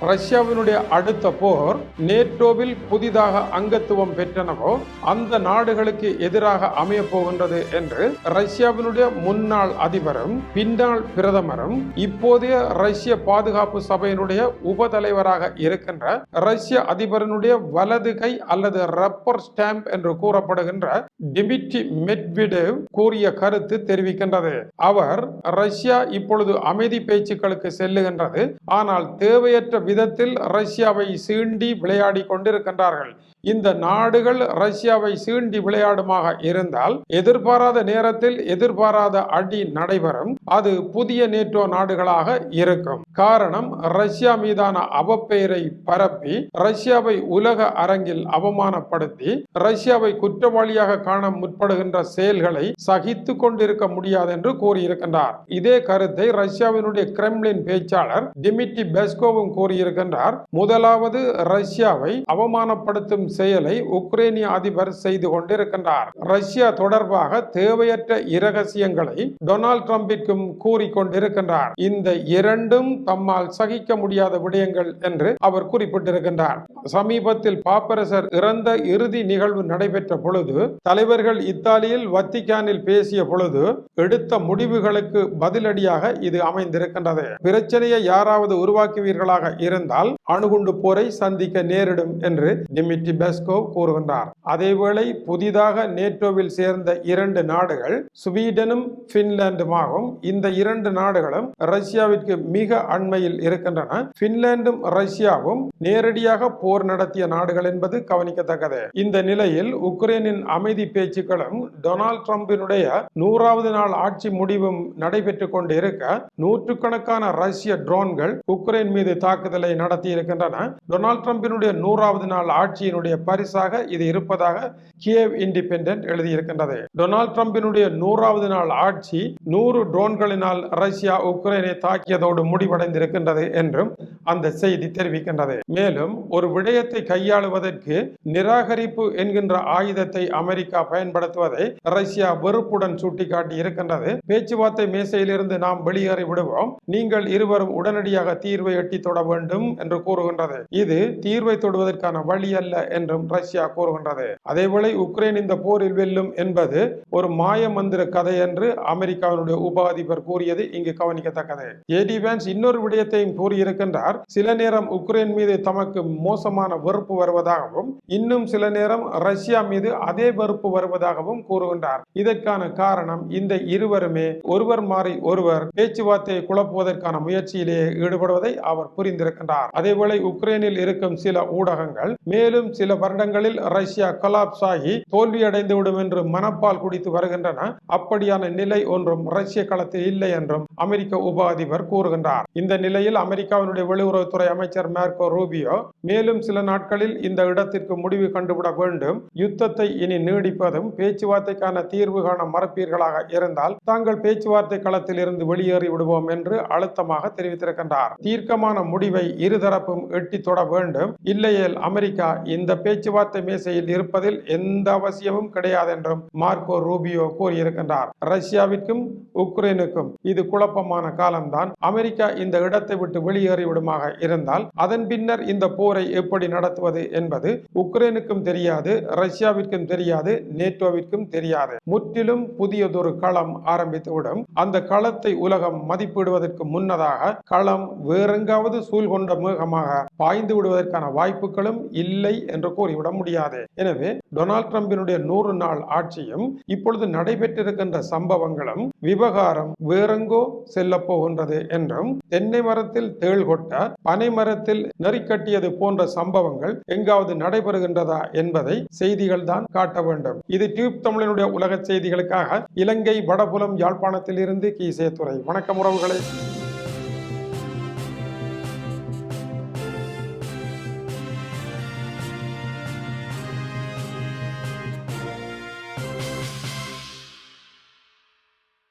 ரஷ்யாவினுடைய அடுத்த போர் நேட்டோவில் புதிதாக அங்கத்துவம் பெற்றனவோ அந்த நாடுகளுக்கு எதிராக அமைய போகின்றது என்று ரஷ்யாவினுடைய முன்னாள் அதிபரும் பின்னாள் பிரதமரும் இப்போதைய ரஷ்ய பாதுகாப்பு சபையினுடைய உபதலைவராக இருக்கின்ற ரஷ்ய அதிபரினுடைய வலது கை அல்லது ரப்பர் ஸ்டாம்ப் என்று கூறப்படுகின்ற டிமிட்ரி மெட்விடேவ் கூறிய கருத்து தெரிவிக்கின்றது. அவர் ரஷ்யா இப்பொழுது அமைதி பேச்சுக்களுக்கு செல்லுகின்றது. ஆனால் தேவையற்ற விதத்தில் ரஷ்யாவை சீண்டி விளையாடி கொண்டிருக்கின்றார்கள். இந்த நாடுகள் ரஷ்யாவை சீண்டி விளையாடுமாக இருந்தால் எதிர்பாராத நேரத்தில் எதிர்பாராத அடி நடைபெறும். அது புதிய நேட்டோ நாடுகளாக இருக்கும். காரணம் ரஷ்யா மீதான அவப்பெயரை பரப்பி ரஷ்யாவை உலக அரங்கில் அவமானப்படுத்தி ரஷ்யாவை குற்றவாளியாக காண முற்படுகின்ற செயல்களை சகித்து கொண்டிருக்க முடியாது என்று கூறியிருக்கின்றார். இதே கருத்தை ரஷ்யாவினுடைய கிரெம்லின் பேச்சாளர் டிமிட்டி பெஸ்கோவும் கூறியிருக்கின்றார். முதலாவது ரஷ்யாவை அவமானப்படுத்தும் செயலை உக்ரைனிய அதிபர் செய்து கொண்டிருக்கின்றார். ரஷ்யா தொடர்பாக தேவையற்ற இரகசியங்களை டொனால்ட் ட்ரம்பிற்கும் கூறிக்கொண்டிருக்கின்றார் இந்த இரண்டும் தம்மால் சகிக்க முடியாத விடயங்கள் என்று அவர் குறிப்பிட்டிருக்கின்றார். சமீபத்தில் பாப்பரசர் இறந்த இறுதி நிகழ்வு நடைபெற்ற பொழுது தலைவர்கள் இத்தாலியில் வத்திக்கானில் பேசிய பொழுது எடுத்த முடிவுகளுக்கு பதிலடியாக இது அமைந்திருக்கின்றது. பிரச்சனையை யாராவது உருவாக்குவீர்களாக இருந்தால் அணுகுண்டு போரை சந்திக்க நேரிடும் என்று டிமிட்ரி பெஸ்கோவ் கூறுகின்றார். அதேவேளை புதிதாக நேட்டோவில் சேர்ந்த இரண்டு நாடுகள் ஸ்வீடனும் பின்லாந்துமாகும் இந்த இரண்டு நாடுகளும் ரஷ்யாவிற்கு மிக அண்மையில் இருக்கின்றன. பின்லாந்தும் ரஷ்யாவும் நேரடியாக போர் நடத்திய நாடுகள் என்பது கவனிக்கத்தக்கது. இந்த நிலையில் உக்ரைனின் அமைதி பேச்சுக்களும் டொனால்ட் ட்ரம்பினுடைய நூறாவது நாள் ஆட்சி முடிவும் நடைபெற்றுக் கொண்டு இருக்க நூற்றுக்கணக்கான ரஷ்ய ட்ரோன்கள் உக்ரைன் மீது தாக்குதலை நடத்தி இருக்கின்றன டொனால்ட் ட்ரம்பினுடைய நூறாவது நாள் ஆட்சியினுடைய பரிசாக இது இருப்பதாக கியேவ் இண்டிபெண்ட் எழுதியிருக்கின்றது. டொனால்ட் ட்ரம்பினுடைய நூறாவது நாள் ஆட்சி நூறு ட்ரோன்களினால் ரஷ்யா உக்ரைனை தாக்கியதோடு முடிவடைந்திருக்கின்றது என்றும் அந்த செய்தி தெரிவிக்கின்றது. மேலும் ஒரு விடயத்தை கையாளுவதற்கு நிராகரிப்பு என்கின்ற ஆயுதத்தை அமெரிக்கா பயன்படுத்துவதை ரஷ்யா வெறுப்புடன் சுட்டிக்காட்டி இருக்கின்றது. பேச்சுவார்த்தை மேசையிலிருந்து நாம் வெளியேறி விடுவோம். நீங்கள் இருவரும் உடனடியாக தீர்வை எட்டி தொட வேண்டும் என்று கூறுகின்றது. இது தீர்வை தொடுவதற்கான வழி அல்ல என்றும் ரஷ்யா கூறுகின்றது. அதேவேளை உக்ரைன் இந்த போரில் வெல்லும் என்பது ஒரு மாய மந்திர கதை என்று அமெரிக்காவினுடைய உப அதிபர் கூறியது இங்கு கவனிக்கத்தக்கது. ஏடி வேன்ஸ் இன்னொரு விடயத்தையும் கூறியிருக்கின்றார். சில நேரம் உக்ரைன் மீது தமக்கு மோசமான வெறுப்பு வருவதாகவும் இன்னும் சில நேரம் ரஷ்யா மீது அதே வெறுப்பு வருவதாகவும் கூறுகின்றார். இதற்கான காரணம் இந்த இருவருமே ஒருவர் மாறி ஒருவர் பேச்சுவார்த்தையை குழப்புவதற்கான முயற்சியிலேயே ஈடுபடுவதை அவர் புரிந்திருக்கின்றார். அதேபோல உக்ரைனில் இருக்கும் சில ஊடகங்கள் மேலும் சில வருடங்களில் ரஷ்யா கலாப்ஸ் ஆகி தோல்வியடைந்து விடும் என்று மனப்பால் குடித்து வருகின்றன. அப்படியான நிலை ஒன்றும் ரஷ்ய களத்தில் இல்லை என்றும் அமெரிக்க உப அதிபர் கூறுகின்றார். இந்த நிலையில் அமெரிக்காவினுடைய வெளியுறவுத்துறை அமைச்சர் மேர்கோ ரூபியோ மேலும் சில நாட்களில் இந்த இடத்திற்கு முடிவு கண்டுவிட வேண்டும். யுத்தத்தை இனி நீடிப்பதும் பேச்சுவார்த்தைக்கான தீர்வு காண மறுப்பீர்களாக இருந்தால் தாங்கள் பேச்சுவார்த்தை களத்தில் இருந்து வெளியேறி விடுவோம் என்று அழுத்தமாக தெரிவித்திருக்கின்றார். தீர்க்கமான முடிவை இருதரப்பும் எட்டி தொட வேண்டும். இல்லையேல் அமெரிக்கா இந்த பேச்சுவார்த்தை மேசையில் இருப்பதில் எந்த அவசியமும் கிடையாது என்றும் மார்க்கோ ரூபியோ கூறியிருக்கின்றார். ரஷ்யாவிற்கும் உக்ரைனுக்கும் இது குழப்பமான காலம்தான். அமெரிக்கா இந்த இடத்தை விட்டு வெளியேறிவிடுமாக இருந்தால் அதன் பின்னர் இந்த போரை எப்படி நடத்துவது என்பது உக்ரைனுக்கும் தெரியாது ரஷ்யாவிற்கும் தெரியாது நேட்டோவிற்கும் தெரியாது. முற்றிலும் புதியதொரு களம் ஆரம்பித்துவிடும். அந்த களத்தை உலகம் மதிப்பிடுவதற்கு முன்னதாக களம் வேறெங்காவது சூழ் கொண்ட மேகமாக பாய்ந்து விடுவதற்கான வாய்ப்புகளும் இல்லை என்று என்று கூறிவிட முடியாது. எனவே டொனால்ட் டிரம்பினுடைய நூறு நாள் ஆட்சியும் இப்பொழுது நடைபெற்றிருக்கின்ற சம்பவங்களும் விவகாரம் வேறெங்கோ செல்ல போகின்றது என்றும் தென்னை மரத்தில் தேள் கொட்ட பனை மரத்தில் நெறிக்கட்டியது போன்ற சம்பவங்கள் எங்காவது நடைபெறுகின்றதா என்பதை செய்திகள் தான் காட்ட வேண்டும். இது டியூப் தமிழனுடைய உலக செய்திகளுக்காக இலங்கை வடபுலம் யாழ்ப்பாணத்தில் இருந்து கீசே துறை வணக்கம் உறவுகளை.